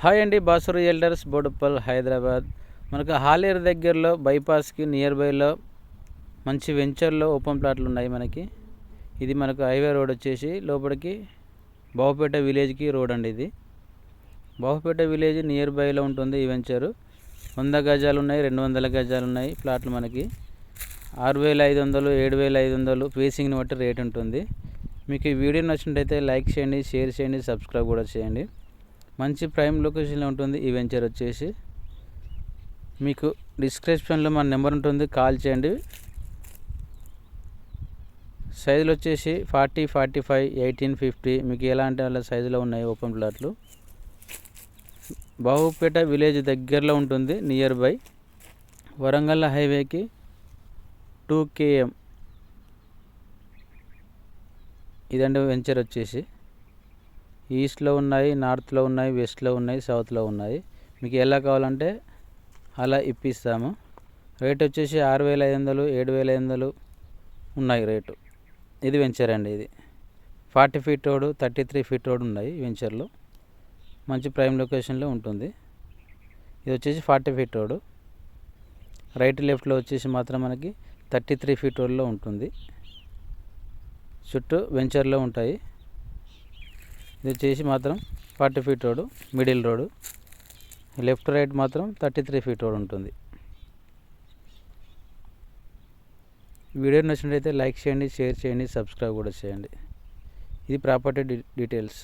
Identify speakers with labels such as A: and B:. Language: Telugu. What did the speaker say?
A: హాయ్ అండి బాసురు ఎల్డర్స్ బోడుప్పల్ హైదరాబాద్. మనకు హాలేరు దగ్గరలో బైపాస్కి నియర్ బైలో మంచి వెంచర్లో ఓపెన్ ప్లాట్లు ఉన్నాయి మనకి. ఇది మనకు హైవే రోడ్ వచ్చేసి లోపలికి బాహుపేట విలేజ్కి రోడ్ అండి ఇది. బాహుపేట విలేజ్ నియర్ బైలో ఉంటుంది ఈ వెంచరు. వంద గజాలు ఉన్నాయి రెండు వందల గజాలు ఉన్నాయి ప్లాట్లు మనకి. ఆరు వేల ఐదు వందలు ఏడు వేల ఐదు వందలు ఫేసింగ్ని బట్టి రేట్ ఉంటుంది. మీకు ఈ వీడియో నచ్చినట్టయితే లైక్ చేయండి షేర్ చేయండి సబ్స్క్రైబ్ కూడా చేయండి. మంచి ప్రైమ్ లొకేషన్లో ఉంటుంది. ఈ వెంచర్ వచ్చేసి మీకు డిస్క్రిప్షన్లో మన నెంబర్ ఉంటుంది. కాల్ చేయండి. సైజులు వచ్చేసి forty forty five eighteen fifty. మీకు ఎలాంటి వాళ్ళ సైజులో ఉన్నాయి ఓపెన్ ప్లాట్లు? బాహుపేట విలేజ్ దగ్గరలో ఉంటుంది. నియర్ బై వరంగల్ హైవేకి టూ కేఎం. ఇదండి వెంచర్ వచ్చేసి. ఈస్ట్లో ఉన్నాయి నార్త్లో ఉన్నాయి వెస్ట్లో ఉన్నాయి సౌత్లో ఉన్నాయి. మీకు ఎలా కావాలంటే అలా ఇప్పిస్తాము. రేట్ వచ్చేసి ఆరు వేల ఐదు వందలు ఏడు వేల ఐదు వందలు ఉన్నాయి రేటు. ఇది వెంచర్ అండి ఇది. Forty feet road thirty three feet road ఉన్నాయి వెంచర్లో. మంచి ప్రైమ్ లొకేషన్లో ఉంటుంది. ఇది వచ్చేసి ఫార్టీ ఫీట్ రోడ్. రైట్ లెఫ్ట్లో వచ్చేసి మాత్రం మనకి థర్టీ త్రీ ఫీట్ రోడ్లో ఉంటుంది. చుట్టూ వెంచర్లో ఉంటాయి. ఇది వచ్చేసి మాత్రం forty feet road middle road. Left right మాత్రం థర్టీ త్రీ ఫీట్ రోడ్ ఉంటుంది. వీడియో నచ్చినట్లయితే లైక్ చేయండి షేర్ చేయండి సబ్స్క్రైబ్ కూడా చేయండి. ఇది ప్రాపర్టీ డీటెయిల్స్.